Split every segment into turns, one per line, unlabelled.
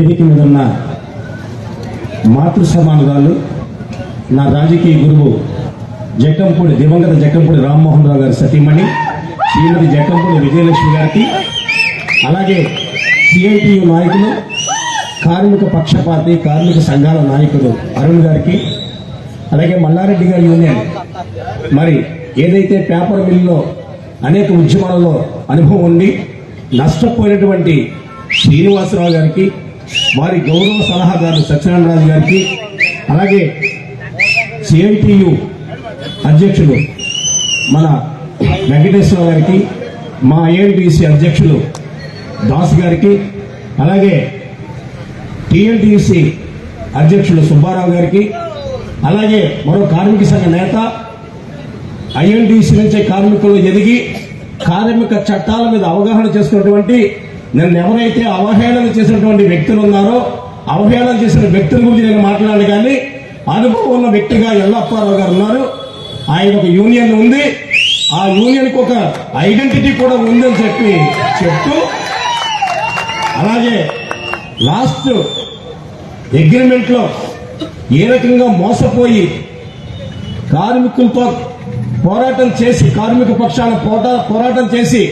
వేదిక మీద ఉన్న మాతృ సమానురాలు నా రాజకీయ గురువు జక్కంపూడి దివంగత జక్కంపూడి రామ్మోహన్ రావు గారి సతీమణి శ్రీమతి జక్కంపూడి విజయలక్ష్మి గారికి అలాగే సిఐటియు నాయకులు కార్మిక పక్షపాతి కార్మిక సంఘాల నాయకుడు అరుణ్ గారికి అలాగే మల్లారెడ్డి గారి యూనియన్. మరి ఏదైతే పేపర్ మిల్లో అనేక ఉద్యమాలలో అనుభవం ఉండి నష్టపోయినటువంటి శ్రీనివాసరావు గారికి వారి గౌరవ సలహాదారు సత్యనారాయణరాజు గారికి అలాగే సిఐటియు అధ్యక్షులు మన వెంకటేశ్వర గారికి మా ఏఐటిసి అధ్యక్షులు దాస్ గారికి అలాగే టిఎల్టిసి అధ్యక్షులు సుబ్బారావు గారికి అలాగే మరో కార్మిక సంఘ నేత ఐఎల్టీసీ నుంచి కార్మికులు ఎదిగి కార్మిక చట్టాల మీద అవగాహన చేసుకున్నటువంటి నన్ను ఎవరైతే అవహేళన చేసినటువంటి వ్యక్తులు ఉన్నారో అవహేళన చేసిన వ్యక్తుల గురించి నేను మాట్లాడాలి కానీ అనుభవం ఉన్న వ్యక్తిగా ఎల్లప్పారావు గారు ఉన్నారు. ఆయన ఒక యూనియన్ ఉంది. ఆ యూనియన్కి ఒక ఐడెంటిటీ కూడా ఉందని చెప్పి చెప్తూ అలాగే లాస్ట్ అగ్రిమెంట్లో ఏ రకంగా మోసపోయి కార్మికులతో పోరాటం చేసి కార్మిక పక్షాన పోటా పోరాటం చేసి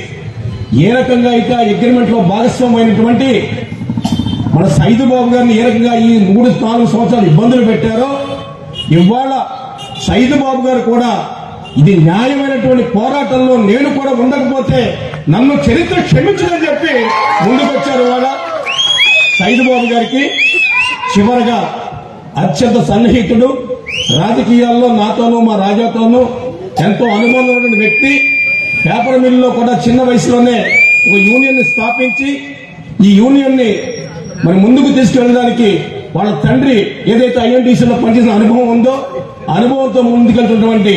ఏ రకంగా అయితే ఆ అగ్రిమెంట్లో భాగస్వామైనటువంటి మన సైదు బాబు గారిని ఏ రకంగా ఈ మూడు నాలుగు సంవత్సరాలు ఇబ్బందులు పెట్టారో ఇవాళ సైదు బాబు గారు కూడా ఇది న్యాయమైనటువంటి పోరాటంలో నేను కూడా ఉండకపోతే నన్ను చరిత్ర క్షమించదని చెప్పి ముందుకొచ్చారు ఇవాళ సైదు బాబు గారికి. చివరగా అత్యంత సన్నిహితుడు రాజకీయాల్లో నాతోనూ మా రాజాతోనూ ఎంతో అనుబంధం వ్యక్తి పేపర్ మిల్లులో కూడా చిన్న వయసులోనే ఒక యూనియన్ స్థాపించి ఈ యూనియన్ని మరి ముందుకు తీసుకెళ్ళడానికి వాళ్ళ తండ్రి ఏదైతే ఐఎన్టీసీలో పనిచేసిన అనుభవం ఉందో అనుభవంతో ముందుకెళ్తున్నటువంటి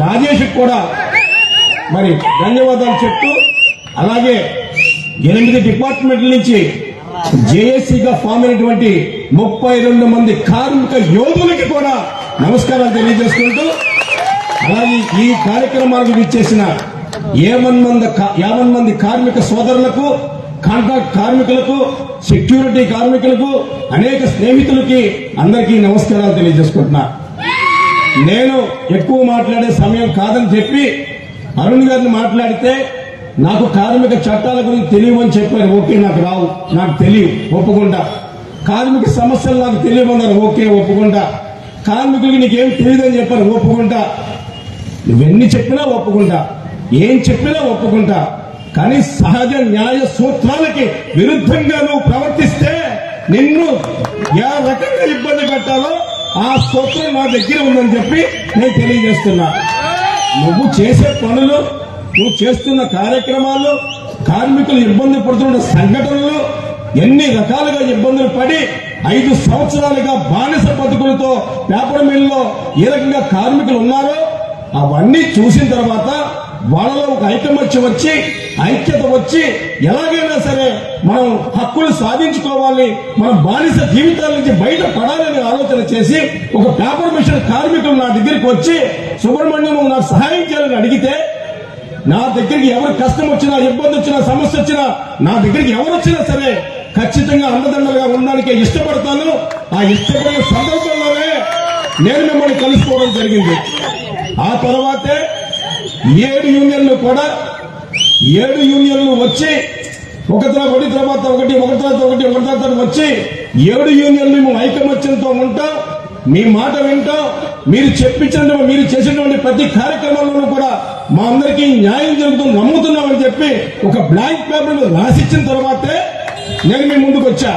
రాజేష్ కూడా మరి ధన్యవాదాలు చెప్తూ అలాగే ఎనిమిది డిపార్ట్మెంట్ల నుంచి జేఏసీగా ఫామ్ అయినటువంటి ముప్పై రెండు మంది కార్మిక యోధులకి కూడా నమస్కారాలు తెలియజేసుకుంటూ అలాగే ఈ కార్యక్రమాలకు విచ్చేసిన ఏమన్ మంది యావన్ మంది కార్మిక సోదరులకు కాంట్రాక్ట్ కార్మికులకు సెక్యూరిటీ కార్మికులకు అనేక స్నేహితులకి అందరికీ నమస్కారాలు తెలియజేసుకుంటున్నా. నేను ఎక్కువ మాట్లాడే సమయం కాదని చెప్పి అరుణ్ గారిని మాట్లాడితే నాకు కార్మిక చట్టాల గురించి తెలియమని చెప్పారు. ఓకే నాకు రావు. నాకు తెలియదు ఒప్పుకుంటా. కార్మిక సమస్యలు నాకు తెలియమన్నారు ఓకే ఒప్పుకుంటా. కార్మికులకి నీకేం తెలియదని చెప్పారు? ఒప్పుకుంటా. నువ్వెన్ని చెప్పినా ఒప్పుకుంటా. ఏం చెప్పినా ఒప్పుకుంటా. కానీ సహజ న్యాయ సూత్రాలకి విరుద్ధంగా నువ్వు ప్రవర్తిస్తే నిన్ను ఏ రకంగా ఇబ్బంది పెట్టాలో ఆ సూత్రం నా దగ్గర ఉందని చెప్పి నేను తెలియజేస్తున్నా. నువ్వు చేసే పనులు నువ్వు చేస్తున్న కార్యక్రమాలు కార్మికులు ఇబ్బంది పడుతున్న సంఘటనలు ఎన్ని రకాలుగా ఇబ్బందులు పడి ఐదు సంవత్సరాలుగా బానిస బతుకులతో పేపర్ మిల్లో ఏ రకంగా కార్మికులు ఉన్నారో అవన్నీ చూసిన తర్వాత వాళ్ళలో ఒక ఐకమత్యం వచ్చి ఐక్యత వచ్చి ఎలాగైనా సరే మనం హక్కులు సాధించుకోవాలి మన బానిస జీవితాల నుంచి బయట పడాలని ఆలోచన చేసి ఒక పేపర్ మిషన్ కార్మికులు నా దగ్గరికి వచ్చి సుబ్రహ్మణ్యం నాకు సహాయం చేయాలని అడిగితే నా దగ్గరికి ఎవరు కష్టం వచ్చినా ఇబ్బంది వచ్చినా సమస్య వచ్చినా నా దగ్గరికి ఎవరు వచ్చినా సరే ఖచ్చితంగా అండదండలుగా ఉండడానికి ఇష్టపడతాను. ఆ ఇష్టపడిన సందర్భంలోనే నేను మిమ్మల్ని కలుసుకోవడం జరిగింది. ఆ తర్వాతే ఏడు యూనియన్లు కూడా ఏడు యూనియన్లు వచ్చి ఒక తర్వాత ఒకటి తర్వాత ఒకటి ఒకటి తర్వాత ఒకటి ఒకటి తర్వాత వచ్చి ఏడు యూనియన్లు మేము ఐకమత్యంతో ఉంటాం. మీ మాట వింటాం. మీరు చెప్పించిన మీరు చేసినటువంటి ప్రతి కార్యక్రమంలోనూ కూడా మా అందరికీ న్యాయం జరుగుతుంది నమ్ముతున్నామని చెప్పి ఒక బ్లాంక్ పేపర్ మీద రాసిచ్చిన తర్వాతే నేను మీ ముందుకు వచ్చా.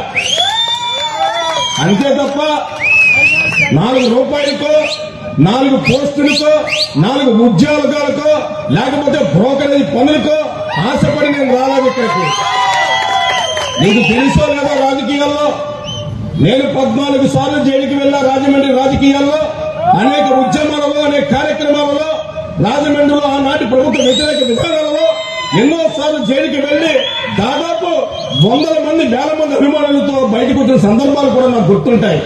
అంతే తప్ప నాలుగు రూపాయలకో నాలుగు పోస్టులకో నాలుగు ఉద్యోగాలకో లేకపోతే బ్రోకరేజ్ పనులకో ఆశపడి నేను రాలేదు ఇక్కడికి. నీకు తెలుసో లేదా రాజకీయాల్లో? నేను పద్నాలుగు సార్లు జైలుకి వెళ్ళా రాజమండ్రి రాజకీయాల్లో అనేక ఉద్యమాలలో అనేక కార్యక్రమాలలో రాజమండ్రిలో ఆనాటి ప్రభుత్వ వ్యతిరేక విధానాలలో ఎన్నో సార్లు జైలుకి వెళ్ళి దాదాపు వందల మంది వేల మంది అభిమానులతో బయటకు వచ్చిన సందర్భాలు కూడా నాకు గుర్తుంటాయి.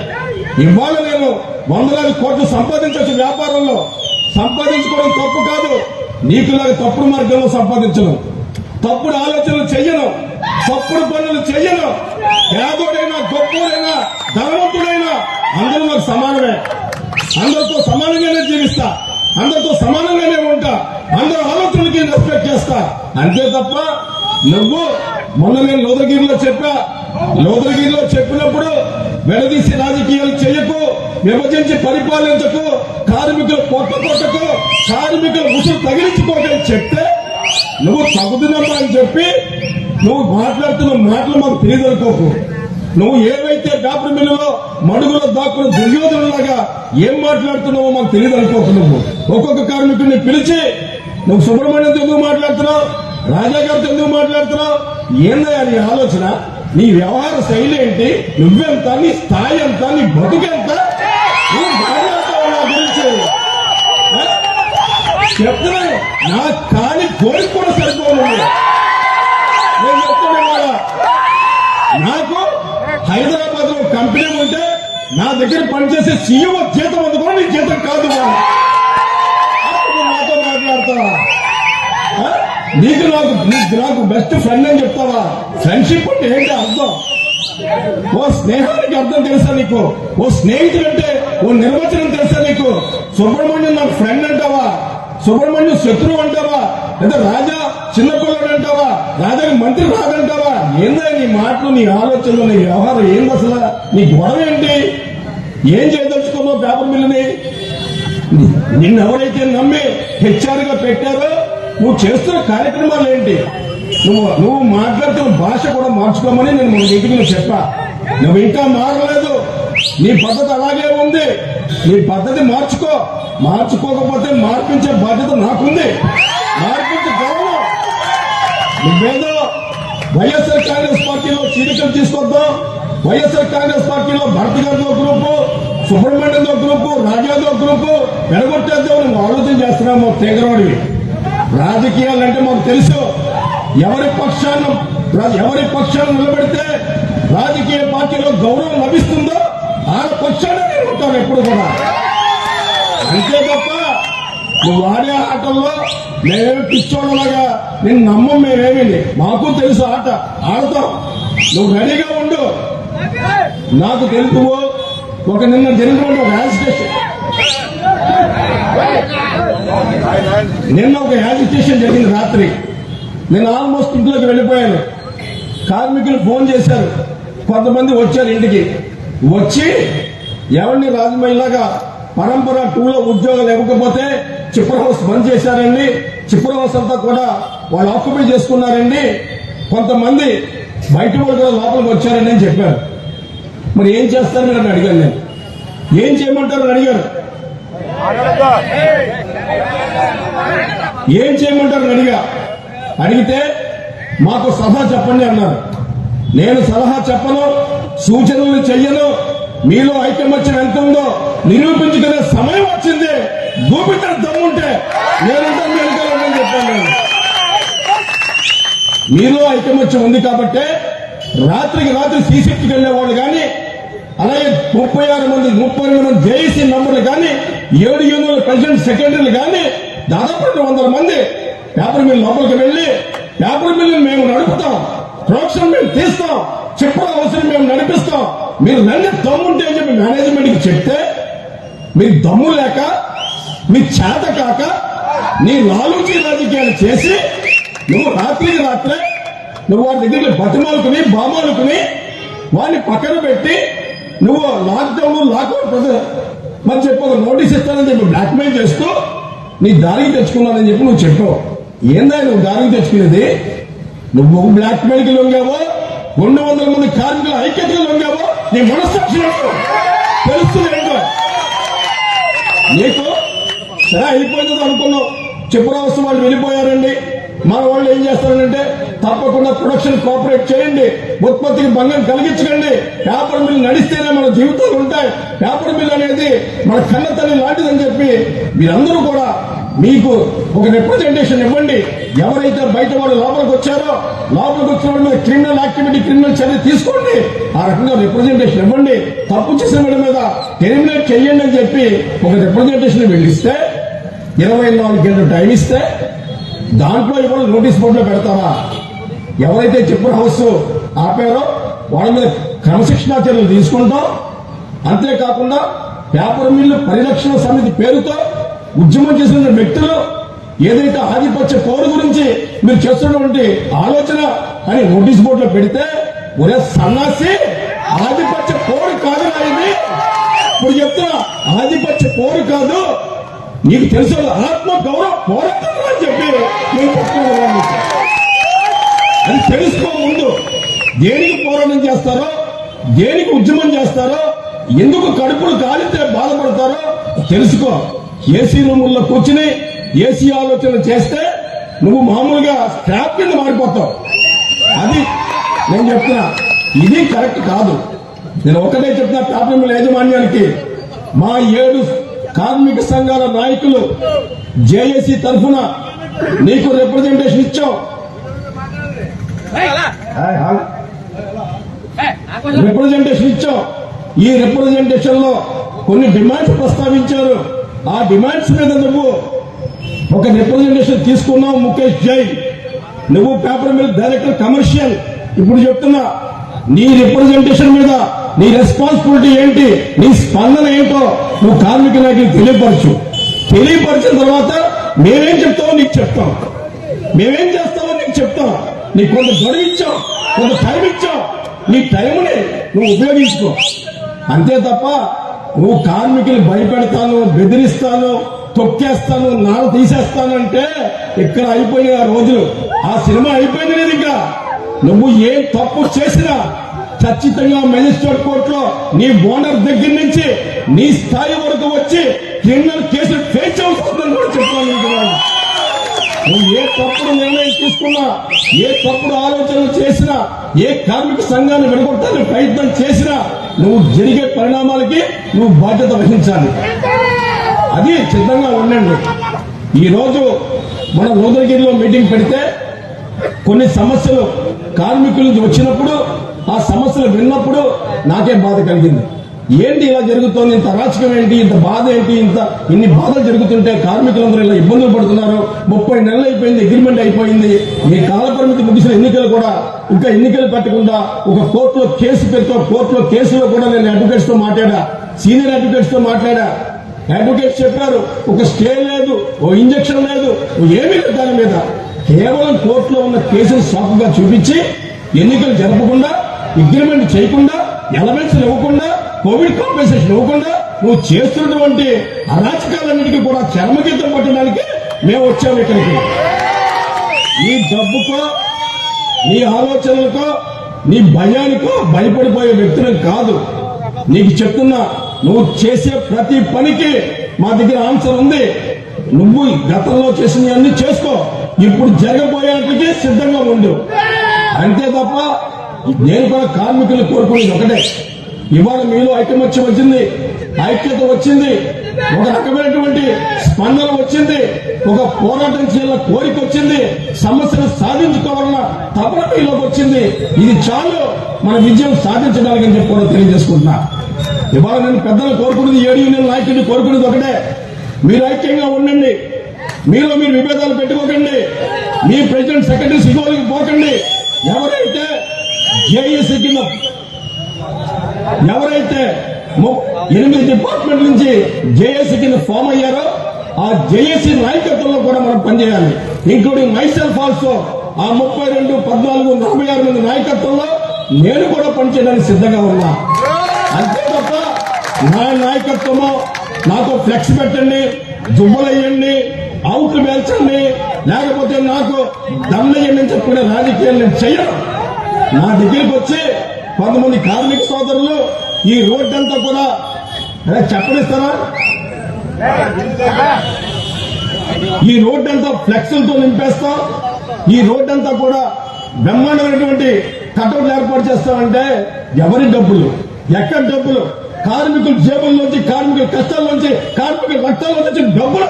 ఇవాళ నేను వందలాది కోట్లు సంపాదించవచ్చు వ్యాపారంలో. సంపాదించుకోవడం తప్పు కాదు. నీకులాగా తప్పుడు మార్గంలో సంపాదించడం. తప్పుడు ఆలోచనలు చెయ్యను. తప్పుడు పనులు చెయ్యను. పేదోడైనా గొప్పోడైనా ధనవంతుడైనా అందరూ నాకు సమానమే. అందరితో సమానంగానే జీవిస్తా. అందరితో సమానంగానే ఉంటా. అందరి ఆలోచనలకి రెస్పెక్ట్ చేస్తా. అంతే తప్ప నువ్వు మొన్న నేను లోదగిరిలో చెప్పా. లోదగిరిలో చెప్పినప్పుడు వెడదీసి రాజకీయాలు చేయకు విభజించి పరిపాలించకు కార్మికులు పొట్ట కొట్టకు కార్మికుల ఉసురు తగిలించుకోకని చెప్తే నువ్వు తగుదునమ్మా అని చెప్పి నువ్వు మాట్లాడుతున్న మాటలు మాకు తెలియదనుకోకు. నువ్వు ఏవైతే పేపర్ మిల్లులో మడుగులో దాక్కున్న దుర్యోధనులాగా ఏం మాట్లాడుతున్నావో మాకు తెలియదు అనుకోకు నువ్వు. ఒక్కొక్క కార్మికుడిని పిలిచి నువ్వు సుబ్రహ్మణ్యం ఎందుకు మాట్లాడుతున్నావు? రాజా గారితో ఎందుకు మాట్లాడుతున్నావు? ఏందయ్యా నీ ఆలోచన? నీ వ్యవహార శైలి ఏంటి? నువ్వెంత? నీ స్థాయి ఎంత? నీ బతుకెంత చెప్తున్నాను నా కాని కోరిక కూడా సరిపోను నేను చెప్తున్నా నాకు హైదరాబాద్లో కంపెనీ ఉంటే నా దగ్గర పనిచేసే సీఎం జీతం అందుకో నీ జీతం కాదు నువ్వు నాతో మాట్లాడతావా నీకు నాకు నీకు నాకు బెస్ట్ ఫ్రెండ్ అని చెప్తావా? ఫ్రెండ్షిప్ అంటే ఏంటి అర్థం? ఓ స్నేహానికి అర్థం తెలుసా నీకు? ఓ స్నేహితుడు అంటే ఓ నిర్వచనం తెలుసా నీకు? సుబ్రహ్మణ్యం నాకు ఫ్రెండ్ అంటావా? సుబ్రహ్మణ్యం శత్రువు అంటావా? లేదా రాజా చిన్న పిల్లడు అంటావా? రాజాకి మంత్రి రాదంటావా ఏందా నీ మాటలు నీ ఆలోచనలు నీ వ్యవహారం ఏంది అసలు? నీ గొడవ ఏంటి? ఏం చేయదలుచుకున్నావు పేపర్ మిల్లుని? నిన్ను ఎవరైతే నమ్మి హెచ్ఆర్గా పెట్టారో నువ్వు చేస్తున్న కార్యక్రమాలు ఏంటి? నువ్వు నువ్వు మాట్లాడుతున్న భాష కూడా మార్చుకోమని నేను మన ఇంటికి చెప్పా. నువ్వు ఇంకా మారలేదు. నీ పద్ధతి అలాగే ఉంది. నీ పద్ధతి మార్చుకో. మార్చుకోకపోతే మార్పించే బాధ్యత నాకుంది. గౌరవం. నువ్వేదో వైఎస్ఆర్ కాంగ్రెస్ పార్టీలో చీరికలు తీసుకొద్దాం. వైఎస్ఆర్ కాంగ్రెస్ పార్టీలో భరత్ గారితో గ్రూపు సుబ్రహ్మణ్యంతో గ్రూపు రాజాతో గ్రూపు వెనగొట్టేద్దాం నువ్వు ఆలోచన చేస్తున్నాము తీగరవాడివి రాజకీయాలంటే మాకు తెలుసు. ఎవరి పక్షాన్ని ఎవరి పక్షాన్ని నిలబెడితే రాజకీయ పార్టీలో గౌరవం లభిస్తుందో ఆ నేను ఉంటాను ఎప్పుడు కూడా. అంతే తప్ప నువ్వు ఆడే ఆటల్లో మేమేమి పిచ్చోళ్ళలాగా నేను నమ్మం మేమేమి మాకు తెలుసు ఆట. ఆడతాం. నువ్వు రెడీగా ఉండు. నాకు తెలుపు ఒక నిన్న జరిగినటువంటి ఒక యాజిటేషన్ నిన్న ఒక యాజిటేషన్ జరిగింది రాత్రి. నేను ఆల్మోస్ట్ ఇంట్లోకి వెళ్ళిపోయాను. కార్మికులు ఫోన్ చేశారు. కొంతమంది వచ్చారు ఇంటికి. వచ్చి ఎవరిని రాజమహిళగా పరంపర టూలో ఉద్యోగాలు ఇవ్వకపోతే చిప్ర హౌస్ బంద్ చేశారండి. చిప్ర హౌస్ అంతా కూడా వాళ్ళు ఆక్యుపై చేసుకున్నారండి. కొంతమంది బయట వాళ్ళు కూడా లోపలికి వచ్చారండి అని చెప్పారు మరి ఏం చేస్తారు మీరు అని అడిగాను నేను. ఏం చేయమంటారు అని అడిగారు. ఏం చేయమంటారు అడిగా. అడిగితే మాకు సభ చెప్పండి అన్నారు. నేను సలహా చెప్పను సూచనలు చెయ్యను మీలో ఐకమత్యం ఎంత ఉందో నిరూపించుకునే సమయం వచ్చింది. గోపిత దమ్ముంటే నేనంతా మీ చెప్పాను. మీలో ఐకమత్యం ఉంది కాబట్టి రాత్రికి రాత్రి సీసెట్కి వెళ్ళేవాళ్ళు కానీ అలాగే ముప్పై ఆరు మంది ముప్పై రెండు మంది జేఏసీ మెంబర్లు కానీ ఏడు ఎనిమిది ప్రెసిడెంట్ సెక్రటరీలు కానీ దాదాపు రెండు వందల మంది పేపర్ మిల్ లోపలికి వెళ్ళి పేపర్ మిల్ మేము నడుపుతాం. ప్రొడక్షన్ మేము తీస్తాం. చెప్పడం అవసరం మేము నడిపిస్తాం. మీరు నన్ను దమ్ముంటే అని చెప్పి మేనేజ్మెంట్కి చెప్తే మీకు దమ్ము లేక మీ చేత కాక నీ లాలూచి రాజకీయాలు చేసి నువ్వు రాత్రి రాత్రే నువ్వు వారి దగ్గర బతిమాలుకుని బామాలుకుని వాడిని పక్కన పెట్టి నువ్వు లాక్డౌన్ లాక్డౌన్ ప్రజ- మరి చెప్పు ఒక నోటీస్ ఇస్తానని చెప్పి బ్లాక్మెయిల్ చేస్తూ నీ దారికి తెచ్చుకున్నానని చెప్పి నువ్వు చెప్పావు. ఏందా నువ్వు దారికి తెచ్చుకునేది? నువ్వు బ్లాక్ మెయిల్కి లొంగావో రెండు వందల మంది కార్మికుల ఐక్యతలు లొంగావో నీ మనస్సాక్షి తెలుస్తుంది నీకు సరే అయిపోయింది అనుకున్నావు. చెప్పురావస్తు వాళ్ళు వెళ్ళిపోయారండి. మన వాళ్ళు ఏం చేస్తారంటే తప్పకుండా ప్రొడక్షన్ కోఆపరేట్ చేయండి. ఉత్పత్తికి భంగం కలిగించకండి. పేపర్ మిల్ నడిస్తేనే మన జీవితాలు ఉంటాయి. పేపర్ మిల్ అనేది మన కన్నతల్లి లాంటిదని చెప్పి మీరందరూ కూడా మీకు ఒక రిప్రజెంటేషన్ ఇవ్వండి. ఎవరైతే బయట వాళ్ళు లోపలికి వచ్చారో లోపలికి వచ్చిన వాళ్ళ మీద క్రిమినల్ యాక్టివిటీ క్రిమినల్ చర్య తీసుకోండి. ఆ రకంగా రిప్రజెంటేషన్ ఇవ్వండి. తప్పు చేసిన వాళ్ళ మీద ఎలిమినేట్ చేయండి అని చెప్పి ఒక రిప్రజెంటేషన్ వెళ్ళిస్తే ఇరవై నాలుగు గంటలు టైం ఇస్తే దాంట్లో ఇవాళ నోటీస్ బోర్డులో పెడతారా? ఎవరైతే చెప్పుల హౌస్ ఆపారో వాళ్ళ మీద క్రమశిక్షణా చర్యలు తీసుకుంటాం. అంతేకాకుండా పేపర్ మిల్లు పరిరక్షణ సమితి పేరుతో ఉద్యమం చేసిన వ్యక్తులు ఏదైతే ఆధిపత్య కోరు గురించి మీరు చేస్తున్నటువంటి ఆలోచన అని నోటీస్ బోర్డులో పెడితే ఒరే సన్నాసి ఆధిపత్య కోరు కాదు నా ఇది. ఇప్పుడు చెప్తున్నా ఆధిపత్య కోరు కాదు. నీకు తెలుసు ఆత్మ గౌరవ పోరాటం అని చెప్పి నేను చెప్తున్నాను అది తెలుసుకో ముందు. దేనికి పోరాటం చేస్తారో దేనికి ఉద్యమం చేస్తారో ఎందుకు కడుపులు కాలితే బాధపడతారో తెలుసుకో. ఏసీ రూముల్లో కూర్చుని ఏసీ ఆలోచన చేస్తే నువ్వు మామూలుగా స్క్రాప్ కింద మారిపోతావు. అది నేను చెప్తున్నా. ఇది కరెక్ట్ కాదు. నేను ఒకటే చెప్తున్నా పేపర్ యాజమాన్యానికి మా ఏడు కార్మిక సంఘాల నాయకులు జేఏసీ తరఫున నీకు రిప్రజెంటేషన్ ఇచ్చాం. రిప్రజెంటేషన్ ఇచ్చాం ఈ రిప్రజెంటేషన్లో కొన్ని డిమాండ్స్ ప్రస్తావించారు. ఆ డిమాండ్స్ మీద నువ్వు ఒక రిప్రజెంటేషన్ తీసుకున్నావు ముఖేష్ జై. నువ్వు పేపర్ మిల్ డైరెక్టర్ కమర్షియల్ ఇప్పుడు చెప్తున్నా నీ రిప్రజెంటేషన్ మీద నీ రెస్పాన్సిబిలిటీ ఏంటి? నీ స్పందన ఏంటో నువ్వు కార్మిక నాయకులకు తెలియపరచు. తెలియపరిచిన తర్వాత మేమేం చెప్తామో నీకు చెప్తాం. మేమేం చేస్తామో నీకు చెప్తాం. నీకు కొంత గడువు ఇచ్చాం కొంత టైం ఇచ్చాం. నీ టైంని నువ్వు ఉపయోగించుకో. అంతే తప్ప నువ్వు కార్మికులు భయపెడతాను బెదిరిస్తాను తొక్కేస్తాను నాన్న తీసేస్తాను అంటే ఇక్కడ అయిపోయిన ఆ రోజులు? ఆ సినిమా అయిపోయింది లేదు ఇంకా. నువ్వు ఏం తప్పు చేసినా ఖచ్చితంగా మెజిస్ట్రేట్ కోర్టులో నీ ఓనర్ దగ్గర నుంచి నీ స్థాయి వరకు వచ్చి క్రిమినల్ కేసులు ఫేస్ అవుతుందని కూడా చెప్తాను నువ్వు ఏ తప్పుడు నిర్ణయం తీసుకున్నా ఏ తప్పుడు ఆలోచనలు చేసినా ఏ కార్మిక సంఘాన్ని విడగొట్టాలని ప్రయత్నం చేసినా నువ్వు జరిగే పరిణామాలకి నువ్వు బాధ్యత వహించాలి. అది సిద్ధంగా ఉండండి. ఈ రోజు మన లోదగిరిలో మీటింగ్ పెడితే కొన్ని సమస్యలు కార్మికుల నుంచి వచ్చినప్పుడు ఆ సమస్యలు విన్నప్పుడు నాకే బాధ కలిగింది. ఏంటి ఇలా జరుగుతోంది? ఇంత అరాచకం ఏంటి? ఇంత బాధ ఏంటి? ఇంత ఇన్ని బాధలు జరుగుతుంటే కార్మికులందరూ ఇలా ఇబ్బందులు పడుతున్నారు. ముప్పై నెలలు అయిపోయింది అగ్రిమెంట్ అయిపోయింది. ఈ కాల పరిమితి ముగిసిన ఎన్నికలు కూడా ఇంకా ఎన్నికలు పెట్టకుండా ఒక కోర్టులో కేసు పెడతా కోర్టులో కేసులో కూడా నేను అడ్వకేట్స్తో మాట్లాడా? సీనియర్ అడ్వకేట్స్తో మాట్లాడా? అడ్వకేట్స్ చెప్పారు ఒక స్టే లేదు ఓ ఇంజక్షన్ లేదు ఏమీ లేదు దాని మీద. కేవలం కోర్టులో ఉన్న కేసులు సాకుగా చూపించి ఎన్నికలు జరపకుండా అగ్రిమెంట్ చేయకుండా ఎలమెంట్స్ ఇవ్వకుండా కోవిడ్ కాంపెన్సేషన్ ఇవ్వకుండా నువ్వు చేస్తున్నటువంటి అరాచకాలన్నిటికీ కూడా చర్మగీతం పట్టడానికి మేము వచ్చాము ఇక్కడికి. నీ డబ్బుకో నీ ఆలోచనలకో నీ భయానికో భయపడిపోయే వ్యక్తులను కాదు. నీకు చెప్తున్నా నువ్వు చేసే ప్రతి పనికి మా దగ్గర ఆన్సర్ ఉంది. నువ్వు గతంలో చేసినవన్నీ చేసుకో. ఇప్పుడు జరగబోయేటికి సిద్ధంగా ఉండు. అంతే తప్ప నేను కూడా కార్మికులు కోరుకునేది ఒకటే. ఇవాళ మీలో ఐకమత్యం వచ్చింది. ఐక్యత వచ్చింది. ఒక రకమైనటువంటి స్పందన వచ్చింది. ఒక పోరాటం చేయాల కోరిక వచ్చింది. సమస్యను సాధించుకోవాలన్న తపన మీలోకి వచ్చింది. ఇది చాలు. మన విజయం సాధించడానికి అని చెప్పి కూడా తెలియజేసుకుంటున్నా. ఇవాళ నేను పెద్దలు కోరుకునేది ఏడు యూనియన్ నాయకుడిని కోరుకునేది ఒకటే. మీరు ఐక్యంగా ఉండండి. మీలో మీరు విభేదాలు పెట్టుకోకండి. మీ ప్రెసిడెంట్ సెక్రటరీ సిగోలికి పోకండి. ఎవరైతే జేఏసీ కింద ఎవరైతే ము- ఎనిమిది డిపార్ట్మెంట్ నుంచి జేఏసీ కింద ఫామ్ అయ్యారో ఆ జేఏసీ నాయకత్వంలో కూడా మనం పనిచేయాలి. ఇంక్లూడింగ్ మైసెల్ఫ్ ఆల్సో ఆ ముప్పై రెండు పద్నాలుగు నలభై ఆరు మంది నాయకత్వంలో నేను కూడా పనిచేయడానికి సిద్ధంగా ఉన్నా. అంతే తప్ప నా నాయకత్వము నాకు ఫ్లెక్స్ పెట్టండి దుబ్బలయ్యండి అవుట్లు మేల్చండి లేకపోతే నాకు దమ్మెయ్యండి అని చెప్పుకునే రాజకీయాలు నేను చెయ్యను నా దగ్గరికి వచ్చి కొంతమంది కార్మిక సోదరులు ఈ రోడ్డు అంతా కూడా చెప్పనిస్తారా? ఈ రోడ్డు అంతా ఫ్లెక్సులతో నింపేస్తాం ఈ రోడ్డు అంతా కూడా బ్రహ్మాండమైనటువంటి కటౌట్లు ఏర్పాటు చేస్తామంటే ఎవరి డబ్బులు? ఎక్కడ డబ్బులు? కార్మికుల జేబుల్లోంచి కార్మికుల కష్టాల్లోంచి కార్మికుల రక్తాల్లోంచి డబ్బులు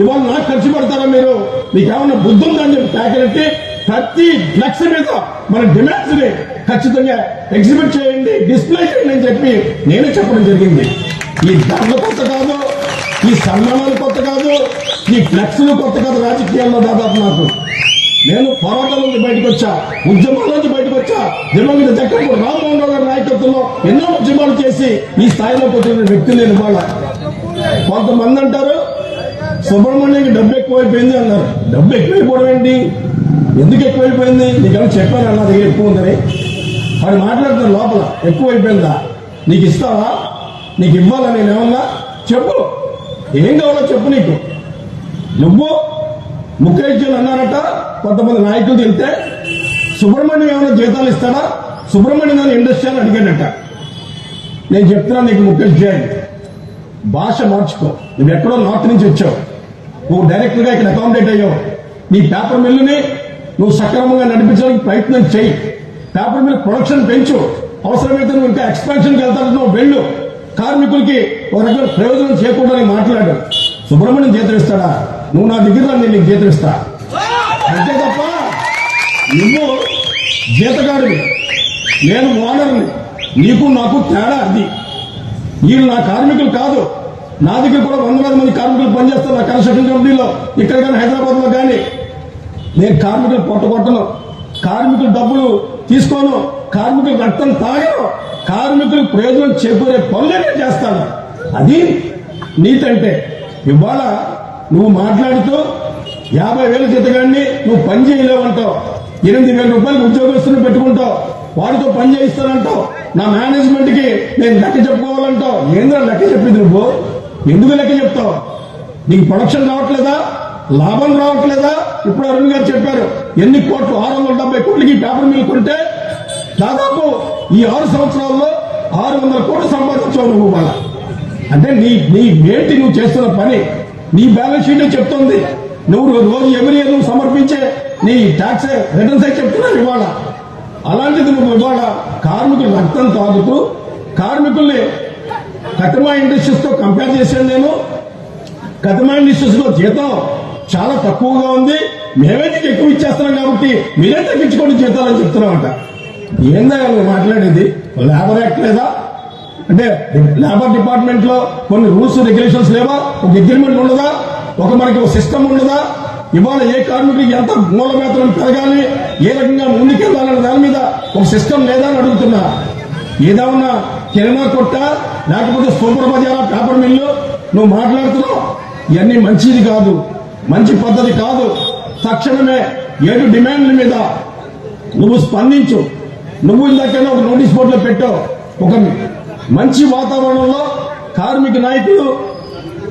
ఇవాళ నాకు ఖర్చు పెడతారా మీరు? మీకేమన్నా బుద్ధి ఉందని చెప్పి ప్యాకెట్కి ప్రతి ఫ్లెక్స్ మీద మన డిమాండ్స్ని ఖచ్చితంగా ఎగ్జిబిట్ చేయండి డిస్ప్లే చేయండి అని చెప్పి నేనే చెప్పడం జరిగింది. ఈ ధరలు కొత్త కాదు ఈ సన్మానాలు కొత్త కాదు ఈ ఫ్లెక్స్లు కొత్త కాదు రాజకీయాల్లో దాదాపు నాకు. నేను పోరాటాల నుంచి బయటకు వచ్చా ఉద్యమాల నుంచి బయటకు వచ్చా దివంగత చక్రపు రామ్మోహన్ రావు గారి నాయకత్వంలో ఎన్నో ఉద్యమాలు చేసి ఈ స్థాయిలోకి వచ్చిన వ్యక్తి నేను వాళ్ళ కొంతమంది అంటారు సుబ్రహ్మణ్యంకి డబ్బు ఎక్కువైపోయింది అన్నారు. డబ్బు ఎక్కువైపోవడం ఏంటి? ఎందుకు ఎక్కువైపోయింది? నీకేమో చెప్పాను అన్న దగ్గర ఎక్కువ ఉందని. వాడు మాట్లాడుతున్నారు లోపల ఎక్కువైపోయిందా? నీకు ఇస్తావా? నీకు ఇవ్వాలా? నేను ఏమన్నా? చెప్పు. ఏం కావాలో చెప్పు నీకు. నువ్వు ముఖేష్ అన్నారట కొంతమంది నాయకులు తింటే. సుబ్రహ్మణ్యం ఏమైనా జీతాలు ఇస్తాడా? సుబ్రహ్మణ్యం అని ఇండస్ట్రీ అని అడిగాడట. నేను చెప్తున్నా నీకు ముఖేష్ భాష మార్చుకో. నువ్వు ఎక్కడో నార్త్ నుంచి వచ్చావు. నువ్వు డైరెక్ట్గా ఇక్కడ అకామిడేట్ అయ్యావు. నీ పేపర్ మిల్లుని నువ్వు సక్రమంగా నడిపించడానికి ప్రయత్నం చేయి. పేపర్ మీద ప్రొడక్షన్ పెంచు. అవసరమైతే నువ్వు ఇంకా ఎక్స్పాన్షన్ వెళ్తాను నువ్వు వెళ్ళు. కార్మికులకి ఒక రకమైన ప్రయోజనం చేయకూడదని మాట్లాడు సుబ్రహ్మణ్యం జీతం నువ్వు నా దగ్గర నేను నీకు జీతం అంతే తప్ప నువ్వు జీతగాడివి. నేను ఓనర్ని నీకు నాకు తేడా అది. వీళ్ళు నా కార్మికులు కాదు. నా దగ్గర కూడా వందలాది మంది కార్మికులు పనిచేస్తారు నా కన్స్ట్రక్షన్ కంపెనీలో. ఇక్కడ కానీ హైదరాబాద్లో కానీ. నేను కార్మికులు పొట్టగొట్టను. కార్మికుల డబ్బులు తీసుకోను. కార్మికుల రక్తం తాగను. కార్మికులకు ప్రయోజనం చేకూరే పనులే నేను చేస్తాను. అది నీతంటే. ఇవాళ నువ్వు మాట్లాడుతూ యాభై వేల జీతగాన్ని నువ్వు పని చేయలేవంటావు. ఎనిమిది వేల రూపాయలు ఉద్యోగస్తులు పెట్టుకుంటావు. వాడితో పని చేయిస్తానంటావు. నా మేనేజ్మెంట్కి నేను లెక్క చెప్పుకోవాలంటావు. ఏంద్రా లెక్క చెప్పింది నువ్వు? ఎందుకు లెక్క చెప్తావు? నీకు ప్రొడక్షన్ రావట్లేదా? లాభం రావట్లేదా? ఇప్పుడు అరుణ్ గారు చెప్పారు ఎన్ని కోట్లు ఆరు వందల డెబ్బై కోట్లకి పేపర్ మిల్ కొంటే దాదాపు ఈ ఆరు సంవత్సరాల్లో ఆరు వందల కోట్లు సంపాదించావు నువ్వు వాళ్ళ అంటే నీ నీ ఏంటి నువ్వు చేస్తున్న పని? నీ బ్యాలెన్స్ షీట్ చెప్తుంది. నువ్వు రోజు ఎవరి నువ్వు సమర్పించే నీ ట్యాక్స్ రిటర్న్స్ అయితే చెప్తున్నావు ఇవాళ. అలాంటిది నువ్వు ఇవాళ కార్మికుల రక్తం తాగుతూ కార్మికుల్ని కటమా ఇండస్ట్రీస్తో కంపేర్ చేశాను నేను. కటమా ఇండస్ట్రీస్లో జీతం చాలా తక్కువగా ఉంది. మేమే నీకు ఎక్కువ ఇచ్చేస్తున్నాం కాబట్టి మీరే తగ్గించుకోండి జీతాలని చెప్తున్నామంట. ఏందా మాట్లాడేది? లేబర్ యాక్ట్ లేదా? అంటే లేబర్ డిపార్ట్మెంట్లో కొన్ని రూల్స్ రెగ్యులేషన్స్ లేవా? ఒక అగ్రిమెంట్ ఉండదా? ఒక మనకి ఒక సిస్టమ్ ఉండదా? ఇవాళ ఏ కార్మికుడికి ఎంత మూల వేతనం పెరగాలి ఏ రకంగా ముందుకెళ్ళాలనే దాని మీద ఒక సిస్టమ్ లేదా అని అడుగుతున్నా. ఉన్న కిరణా కొట్ట? లేకపోతే సూపర్ బజారా పేపర్ మిల్లు? నువ్వు మాట్లాడుతున్నావు? ఇవన్నీ మంచిది కాదు. మంచి పద్ధతి కాదు. తక్షణమే ఏడు డిమాండ్ల మీద నువ్వు స్పందించు. నువ్వు ఇందాకైనా ఒక నోటీస్ బోర్డులో పెట్టావు. ఒక మంచి వాతావరణంలో కార్మిక నాయకులు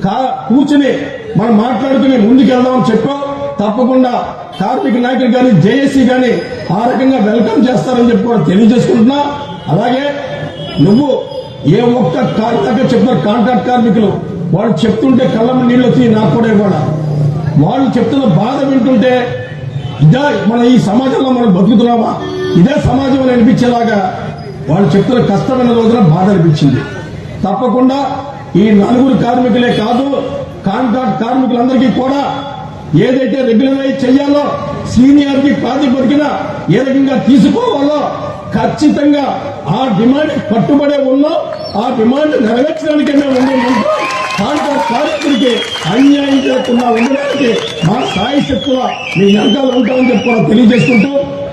కా- కూర్చుని మనం మాట్లాడుకుని ముందుకెళ్దామని చెప్పావు. తప్పకుండా కార్మిక నాయకులు కానీ జేఏసీ కానీ ఆ రకంగా వెల్కమ్ చేస్తారని చెప్పి కూడా తెలియజేసుకుంటున్నా. అలాగే నువ్వు ఏ ఒక్క కార్మిక చెప్తున్నారు కాంట్రాక్ట్ కార్మికులు వాళ్ళు చెప్తుంటే కళ్ళ నీళ్ళు వచ్చి నాకు కూడా ఇవ్వడా వాళ్ళు చెప్తున్న బాధ వింటుంటే ఇదే మన ఈ సమాజంలో మనం బతుకుతున్నామా? ఇదే సమాజం అని అనిపించేలాగా వాళ్ళు చెప్తున్న కష్టమైన రోజున బాధ అనిపించింది. తప్పకుండా ఈ నలుగురు కార్మికులే కాదు కాంట్రాక్ట్ కార్మికులందరికీ కూడా ఏదైతే రెగ్యులరైజ్ చేయాలో సీనియారిటీ ప్రాతిపదికన ఏ రకంగా తీసుకోవాలో ఖచ్చితంగా ఆ డిమాండ్ కట్టుబడే ఉన్నా ఆ డిమాండ్ నెరవేర్చడానికి మేము ఉన్నాం కాంట్రాక్ట్ కార్మికుడికి అన్యాయం చేయకుండా ఉండడానికి మా స్థాయి శక్తుల మీ వెనకాల ఉంటామని చెప్పి కూడా తెలియజేసుకుంటూ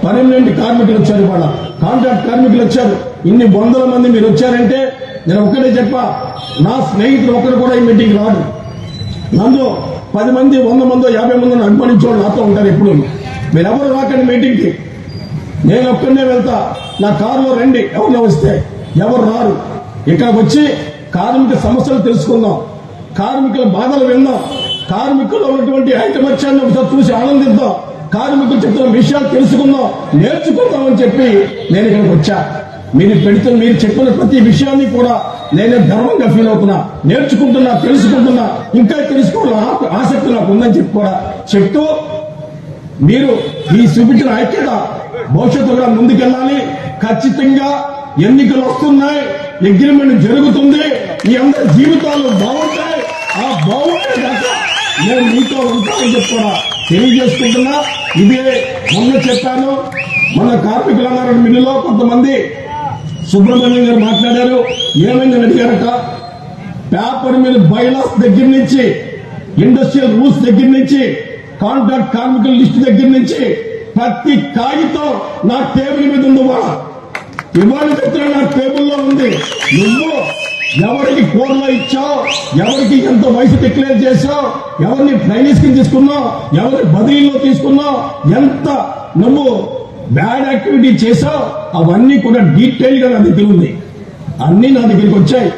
పర్మనెంట్ కార్మికులు వచ్చారు ఇవాళ. కాంట్రాక్ట్ కార్మికులు వచ్చారు. ఇన్ని వందల మంది మీరు వచ్చారంటే నేను ఒక్కటే చెప్పా నా స్నేహితులు ఒక్కరు కూడా ఈ మీటింగ్ రాడు నన్ను పది మంది వంద మందో యాభై మందిని అభిమానించేవాళ్ళు నాతో ఉంటారు ఎప్పుడు. మీరెవరు రాకండి మీటింగ్కి. నేను ఒక్కనే వెళ్తా. నా కారులో రండి ఎవరిలో వస్తే ఎవరు రారు. ఇక్కడికి వచ్చి కార్మిక సమస్యలు తెలుసుకుందాం. కార్మికుల బాధలు విందాం కార్మికుల్లో ఉన్నటువంటి ఐకమత్యాన్ని ఒకసారి చూసి ఆనందిద్దాం. కార్మికులు చెప్తున్న విషయాలు తెలుసుకుందాం. నేర్చుకుందాం అని చెప్పి నేను ఇక్కడికి వచ్చా. మీరు పెడుతున్న మీరు చెప్పిన ప్రతి విషయాన్ని కూడా నేను గర్వంగా ఫీల్ అవుతున్నా. నేర్చుకుంటున్నా తెలుసుకుంటున్నా. ఇంకా తెలుసుకోవాలని ఆసక్తి నాకు ఉందని చెప్పి కూడా చెప్తూ మీరు ఈ చూపించిన ఐక్యత భవిష్యత్తు కూడా ముందుకెళ్ళాలి. ఖచ్చితంగా ఎన్నికలు వస్తున్నాయి అగ్రిమెంట్ జరుగుతుంది మీ అందరి జీవితాలు బాగుంటాయి. ఆ బాగుంటే నేను మీతో ఉంటానని చెప్పి కూడా తెలియజేసుకుంటున్నా. ఇదే మొన్న చెప్పాను. మన కార్మికులు అన్నారు మిల్లులో కొంతమంది సుబ్రహ్మణ్యం గారు మాట్లాడారు. ఏమైందని అడిగారట? పేపర్ మీద బైలాస్ దగ్గర నుంచి ఇండస్ట్రియల్ రూల్స్ దగ్గర నుంచి కాంట్రాక్ట్ కార్మికుల లిస్ట్ దగ్గర నుంచి ప్రతి కాగితం నా టేబుల్ మీద ఉంది ఇవాళ ఇవాళ నా టేబుల్లో ఉంది. నువ్వు ఎవరికి కూరలో ఇచ్చావు? ఎవరికి ఎంత వయసు డిక్లేర్ చేశావు? ఎవరిని ట్రైనింగ్స్ కింద తీసుకున్నావు? ఎవరిని బదిలీలో తీసుకున్నావు? ఎంత నువ్వు బ్యాడ్ యాక్టివిటీ చేసావు అవన్నీ కూడా డీటెయిల్గా నా దగ్గర ఉంది. అన్ని నా దగ్గరికి వచ్చాయి.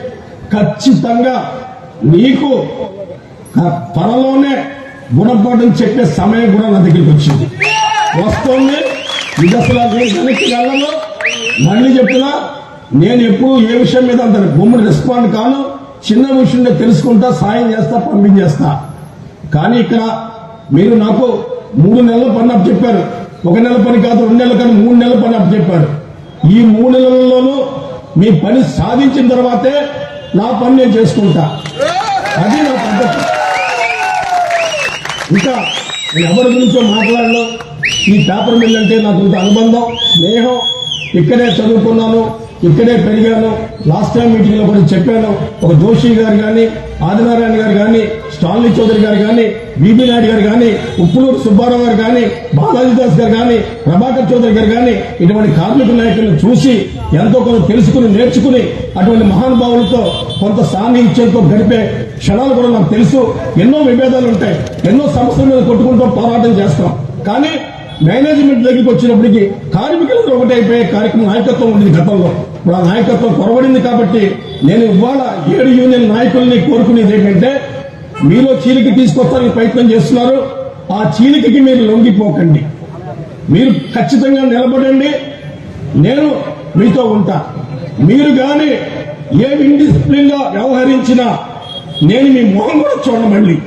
ఖచ్చితంగా నీకు త్వరలోనే గుణపాఠం చెప్పే సమయం కూడా నా దగ్గరికి వచ్చింది. వస్తుంది. ఇది అసలు వెనక్కి వెళ్ళను. మళ్ళీ చెప్తున్నా నేను ఎప్పుడు ఏ విషయం మీద అంత బొమ్మను రెస్పాండ్ కాను. చిన్న విషయం తెలుసుకుంటా సాయం చేస్తా పంపించేస్తా. కానీ ఇక్కడ మీరు నాకు మూడు నెలల పని అప్పు చెప్పారు. ఒక నెల పని కాదు రెండు నెలల కానీ మూడు నెలల పని అప్పు చెప్పారు. ఈ మూడు నెలల్లోనూ మీ పని సాధించిన తర్వాతే నా పని నేను చేసుకుంటా. అది నా పద్ధతి. ఇంకా నేను ఎవరి గురించో మాట్లాడను ఈ పేపర్ మిల్ అంటే నాకు ఇంత అనుబంధం స్నేహం ఇక్కడే చదువుకున్నాను ఇక్కడే పెరిగాను లాస్ట్ టైం మీటింగ్లో కూడా చెప్పాను. ఒక జోషి గారు కానీ ఆదినారాయణ గారు కానీ స్టాన్లీ చౌదరి గారు కానీ బీబీ నాయుడు గారు కానీ ఉప్పులూరు సుబ్బారావు గారు కానీ బాలాజీ దాస్ గారు కానీ ప్రభాకర్ చౌదరి గారు కానీ ఇటువంటి కార్మిక నాయకులను చూసి ఎంతో కొంత తెలుసుకుని నేర్చుకుని అటువంటి మహానుభావులతో కొంత సాన్నిహిత్యంతో గడిపే క్షణాలు కూడా నాకు తెలుసు. ఎన్నో విభేదాలు ఉంటాయి. ఎన్నో సమస్యల మీద కొట్టుకుంటూ పోరాటం చేస్తాం. కానీ మేనేజ్మెంట్ దగ్గరికి వచ్చినప్పటికీ కార్మికులతో ఒకటైపోయే కార్యక్రమం నాయకత్వం ఉండేది గతంలో. ఇప్పుడు ఆ నాయకత్వం కొరబడింది కాబట్టి నేను ఇవాళ ఏడు యూనియన్ నాయకుల్ని కోరుకునేది ఏంటంటే మీలో చీలిక తీసుకొస్తానికి ప్రయత్నం చేస్తున్నారు. ఆ చీలికకి మీరు లొంగిపోకండి. మీరు ఖచ్చితంగా నిలబడండి. నేను మీతో ఉంటా. మీరు గాని ఏమి ఇండిసిప్లిన్గా వ్యవహరించినా నేను మీ మొహం కూడా చూడమండి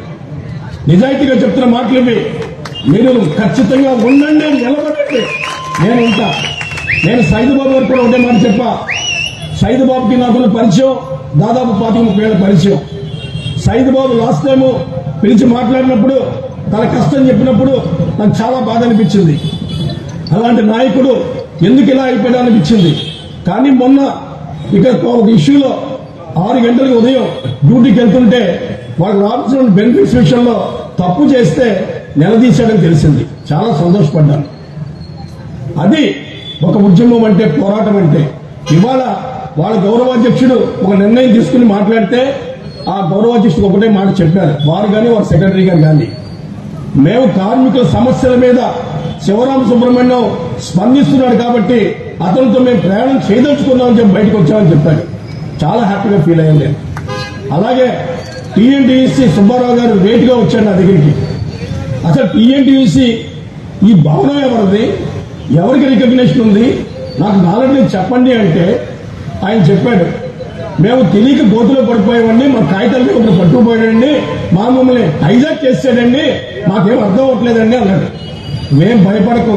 నిజాయితీగా చెప్తున్న మాటలు ఇవి. మీరు ఖచ్చితంగా ఉండండి నిలబడండి. నేను ఉంటా. నేను సైదుబాబు గారు కూడా ఒకటే మాట చెప్పా. సైదుబాబుకి నాకున్న పరిచయం దాదాపు పాతిక ముప్పై ఏళ్ళ పరిచయం. సైదుబాబు లాస్ట్ టైం పిలిచి మాట్లాడినప్పుడు తన కష్టం చెప్పినప్పుడు నాకు చాలా బాధ అనిపించింది. అలాంటి నాయకుడు ఎందుకు ఇలా అయిపోయాడు అనిపించింది. కానీ మొన్న ఇక ఒక ఇష్యూలో ఆరు గంటలకు ఉదయం డ్యూటీకి వెళ్తుంటే వాళ్ళు రావాల్సిన బెనిఫిట్స్ విషయంలో తప్పు చేస్తే నిలదీశాడని తెలిసింది. చాలా సంతోషపడ్డాను అది ఒక ఉద్యమం అంటే పోరాటం అంటే. ఇవాళ వాళ్ళ గౌరవాధ్యక్షుడు ఒక నిర్ణయం తీసుకుని మాట్లాడితే ఆ గౌరవాధ్యక్షుడు ఒకటే మాట చెప్పారు. వారు కానీ వారి సెక్రటరీ గారు కానీ మేము కార్మికుల సమస్యల మీద శివరామ సుబ్రహ్మణ్యం స్పందిస్తున్నాడు కాబట్టి అతనితో మేము ప్రయాణం చేయదలుచుకుందామని చెప్పి బయటకు వచ్చామని చెప్పాడు. చాలా హ్యాపీగా ఫీల్ అయ్యాను నేను. అలాగే టీఎన్టీసీ సుబ్బారావు గారు లేట్గా వచ్చాడు నా దగ్గరికి. అసలు టీఎన్టీసీ ఈ భవనం ఎవరిది? ఎవరికి రికగ్నేషన్ ఉంది? నాకు నాలుగు చెప్పండి అంటే ఆయన చెప్పాడు. మేము తెలియక గోతులో పడిపోయామండి మా కాగితాలు ఒకరు పట్టుకుపోయాడండి మా మమ్మల్ని హైజాక్ చేసాడండి మాకేం అర్థం అవ్వట్లేదండి అన్నాడు. మేం భయపడకు.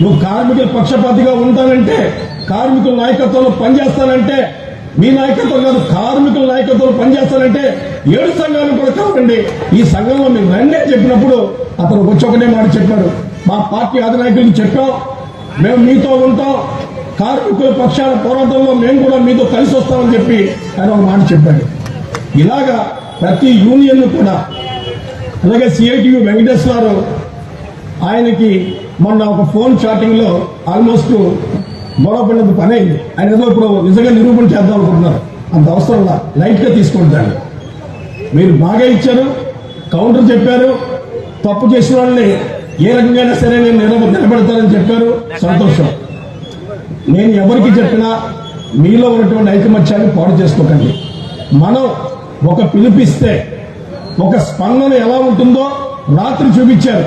నువ్వు కార్మికుల పక్షపాతిగా ఉంటానంటే కార్మికుల నాయకత్వంలో పనిచేస్తానంటే మీ నాయకత్వం కాదు కార్మికుల నాయకత్వం పనిచేస్తారంటే ఏడు సంఘాలు కూడా కావండి. ఈ సంఘంలో మేము రండి చెప్పినప్పుడు అతను వచ్చి ఒకటే మాట చెప్పాడు. మా పార్టీ అధినాయకులకు చెప్పాం. మేము మీతో ఉంటాం. కార్మికుల పక్షాల పోరాటంలో మేము కూడా మీతో కలిసి వస్తామని చెప్పి ఆయన ఒక మాట చెప్పాడు. ఇలాగా ప్రతి యూనియన్ కూడా అలాగే సిఐటియు వెంకటేశ్వరరావు ఆయనకి మొన్న ఒక ఫోన్ చాటింగ్లో ఆల్మోస్ట్ గొడవ పడినంత పని అయింది. ఆయన ఏదో ఇప్పుడు నిజంగా నిరూపణ చేద్దాం అనుకుంటున్నారు. అంత అవసరం లైట్గా తీసుకుంటాను మీరు బాగా ఇచ్చారు కౌంటర్ చెప్పారు తప్పు చేసిన వాళ్ళని ఏ రకంగా సరే నేను నిలబ నిలబెడతానని చెప్పారు. సంతోషం. నేను ఎవరికి చెప్పినా మీలో ఉన్నటువంటి ఐకమత్యాన్ని పాడు చేసుకోకండి. మనం ఒక పిలిపిస్తే ఒక స్పందన ఎలా ఉంటుందో రాత్రి చూపించారు.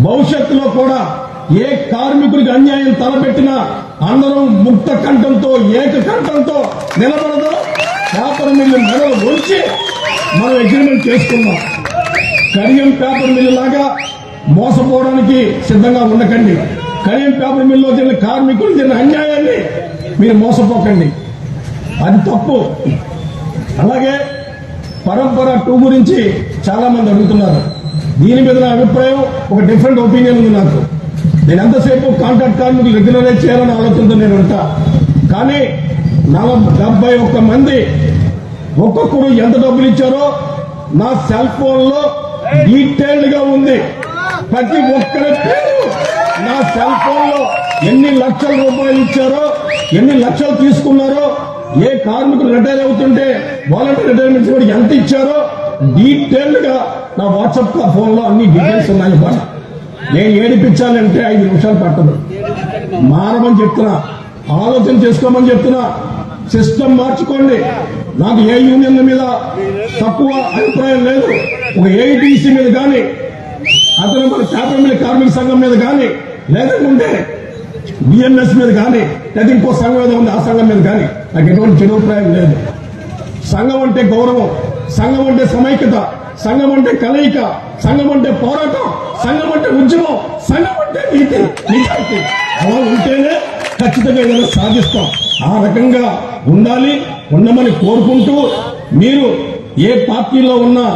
భవిష్యత్తులో కూడా ఏ కార్మికుడికి అన్యాయం తలపెట్టినా అందరం ముక్త కంఠంతో ఏక కంఠంతో నిలబడదు. పేపర్ మిల్లు మెడలు ఉంచి మనం అగ్రిమెంట్ చేసుకున్నాం కడియం పేపర్ మిల్లు లాగా మోసపోవడానికి సిద్ధంగా ఉండకండి. కడియం పేపర్ మిల్లులో తిన్న కార్మికులు తిన్న అన్యాయాన్ని మీరు మోసపోకండి. అది తప్పు. అలాగే పరంపర టూ గురించి చాలా మంది అడుగుతున్నారు. దీని మీద నా అభిప్రాయం ఒక డిఫరెంట్ ఒపీనియన్ ఉంది నాకు. నేను ఎంతసేపు కాంట్రాక్ట్ కార్మికులు రెగ్యులరైజ్ చేయాలని ఆలోచనతో నేను ఉంటా. కానీ నలభై డెబ్బై ఒక్క మంది ఒక్కొక్కరు ఎంత డబ్బులు ఇచ్చారో నా సెల్ ఫోన్లో డీటెయిల్డ్గా ఉంది. ప్రతి ఒక్కరి పేరు నా సెల్ ఫోన్లో ఎన్ని లక్షల రూపాయలు ఇచ్చారో ఎన్ని లక్షలు తీసుకున్నారో ఏ కార్మికులు రిటైర్ అవుతుంటే వాలంటీర్ రిటైర్మెంట్స్ కూడా ఎంత ఇచ్చారో డీటెయిల్డ్గా నా వాట్సాప్ ఫోన్లో అన్ని డీటెయిల్స్ ఉన్నాయి కూడా నేను ఏడిపించాలంటే ఐదు నిమిషాలు పట్టదు. మారమని చెప్తున్నా. ఆలోచన చేసుకోమని చెప్తున్నా. సిస్టమ్ మార్చుకోండి. నాకు ఏ యూనియన్ల మీద తక్కువ అభిప్రాయం లేదు. ఒక ఏఐటీసీ మీద కానీ అతను మన పేపర్ మిల్ కార్మిక సంఘం మీద కానీ లేదంటే బిఎంఎస్ మీద కానీ లేదా ఇంకో సంఘం ఏదో ఉంది ఆ సంఘం మీద కానీ నాకు ఎటువంటి చెడు అభిప్రాయం లేదు. సంఘం అంటే గౌరవం. సంఘం అంటే సమైక్యత సంఘం అంటే కలయిక సంఘం అంటే పోరాటం సంఘం అంటే ఉద్యమం సంఘం అంటే నీతి నిజాయితీ. అలా ఉంటేనే ఖచ్చితంగా ఏదైనా సాధిస్తాం. ఆ రకంగా ఉండాలి ఉండమని కోరుకుంటూ మీరు ఏ పార్టీలో ఉన్నా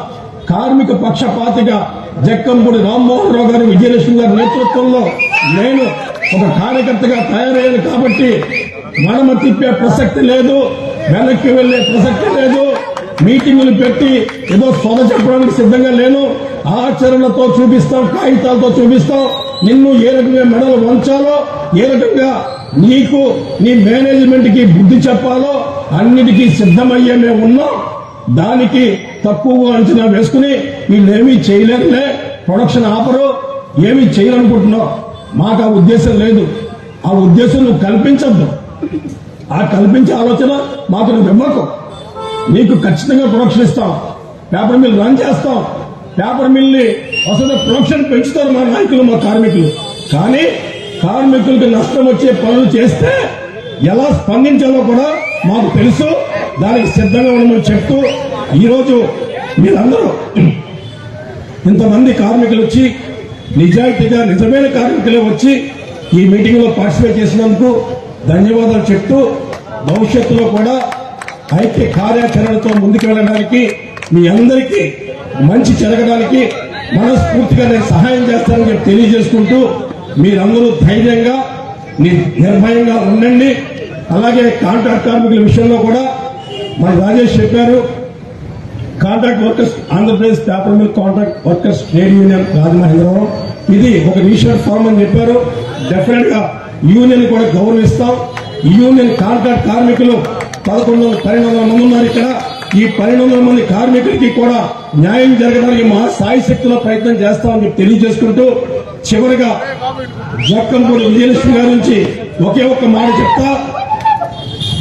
కార్మిక పక్షపాతిగా జక్కంపూడి రామ్మోహన్ రావు గారు విజయలక్ష్మి గారి నేతృత్వంలో నేను ఒక కార్యకర్తగా తయారయ్యాను కాబట్టి మనమ తిప్పే ప్రసక్తి లేదు వెనక్కి వెళ్ళే ప్రసక్తి లేదు మీటింగులు పెట్టి ఏదో సొద చెప్పడానికి సిద్ధంగా లేను. ఆచరణతో చూపిస్తాం కాగితాలతో చూపిస్తాం. నిన్ను ఏ రకంగా మెడలు వంచాలో ఏ రకంగా నీకు నీ మేనేజ్మెంట్కి బుద్ధి చెప్పాలో అన్నిటికీ సిద్ధమయ్యే మేము ఉన్నాం. దానికి తక్కువ అంచనా వేసుకుని వీళ్ళేమీ చేయలేరులే ప్రొడక్షన్ ఆపరు. ఏమీ చేయాలనుకుంటున్నావు? మాకు ఆ ఉద్దేశం లేదు. ఆ ఉద్దేశం నువ్వు కల్పించద్దు. ఆ కల్పించే ఆలోచన మాకు నువ్వు ఇవ్వకు. మీకు ఖచ్చితంగా ప్రొడక్షన్ ఇస్తాం. పేపర్ మిల్ రన్ చేస్తాం. పేపర్ మిల్ని అసలు ప్రొడక్షన్ పెంచుతారు మా నాయకులు మా కార్మికులు. కానీ కార్మికులకు నష్టం వచ్చే పనులు చేస్తే ఎలా స్పందించాలో కూడా మాకు తెలుసు. దానికి సిద్ధంగా ఉండమని చెప్తూ ఈరోజు మీరందరూ ఇంతమంది కార్మికులు వచ్చి నిజాయితీగా నిజమైన కార్మికులే వచ్చి ఈ మీటింగ్లో పార్టిసిపేట్ చేసినందుకు ధన్యవాదాలు చెప్తూ భవిష్యత్తులో కూడా ఐక్య కార్యాచరణతో ముందుకు వెళ్ళడానికి మీ అందరికీ మంచి జరగడానికి మనస్ఫూర్తిగా నేను సహాయం చేస్తానని చెప్పి తెలియజేసుకుంటూ మీరందరూ ధైర్యంగా నిర్భయంగా ఉండండి. అలాగే కాంట్రాక్ట్ కార్మికుల విషయంలో కూడా మన రాజేష్ చెప్పారు contract workers Andhra Pradesh paper mill contract workers trade union Rajamahendrarao ఇది ఒక రీషర్ ఫార్మ్ అని చెప్పారు. డెఫినెట్గా యూనియన్ కూడా గౌరవిస్తాం. యూనియన్ కాంట్రాక్ట్ కార్మికులు పదకొండు వందల పన్నెండు వందల మంది ఉన్నారు ఇక్కడ. ఈ పన్నెండు వందల మంది కార్మికులకి కూడా న్యాయం జరగడానికి మా సాయి శక్తిలో ప్రయత్నం చేస్తామని చెప్పి తెలియజేసుకుంటూ చివరిగా జక్కంపూడి విజయలక్ష్మి గారి నుంచి ఒకే ఒక్క మాట చెప్తా.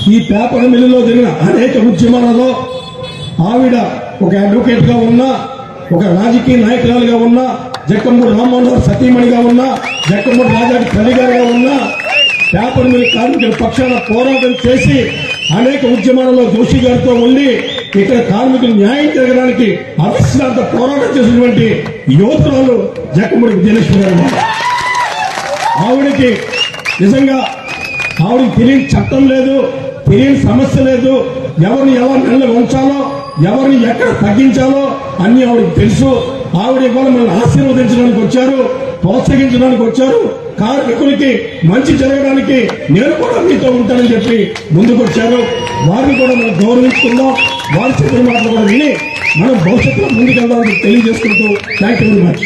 ఈ పేపర్ మిల్లులో జరిగిన అనేక ఉద్యమాలలో ఆవిడ ఒక అడ్వకేట్గా ఉన్నా ఒక రాజకీయ నాయకురాలుగా ఉన్నా జక్కంపూడి రామ్మోహన్ రావు సతీమణిగా ఉన్నా జక్కంపూడి రాజాకి తల్లిగారుగా ఉన్నా పేపర్ మిల్ కార్మికుల పక్షాన పోరాటం చేసి అనేక ఉద్యమాలలో జోషి గారితో ఉండి ఇక్కడ కార్మికులు న్యాయం జరగడానికి అవిశ్రాంత పోరాటం చేసినటువంటి యువతురాలు జక్కమూడి విజయలక్ష్మి గారు. ఆవిడకి నిజంగా ఆవిడకి తెలియని చట్టం లేదు తెలియని సమస్య లేదు. ఎవరిని ఎవరు నెల ఉంచాలో ఎవరిని ఎక్కడ తగ్గించాలో అన్ని ఆవిడకి తెలుసు. ఆవిడ ఇవాళ మనల్ని ఆశీర్వదించడానికి వచ్చారు. ప్రోత్సహించడానికి వచ్చారు. కార్మికులకి మంచి జరగడానికి నేను కూడా మీతో ఉంటానని చెప్పి ముందుకు వచ్చారు వారిని కూడా మనం గౌరవించుకుందాం వారి చెప్పిన మాటలు కూడా విని మనం భవిష్యత్తులో ముందుకెళ్దామని తెలియజేసుకుంటూ థ్యాంక్ యూ వెరీ మచ్.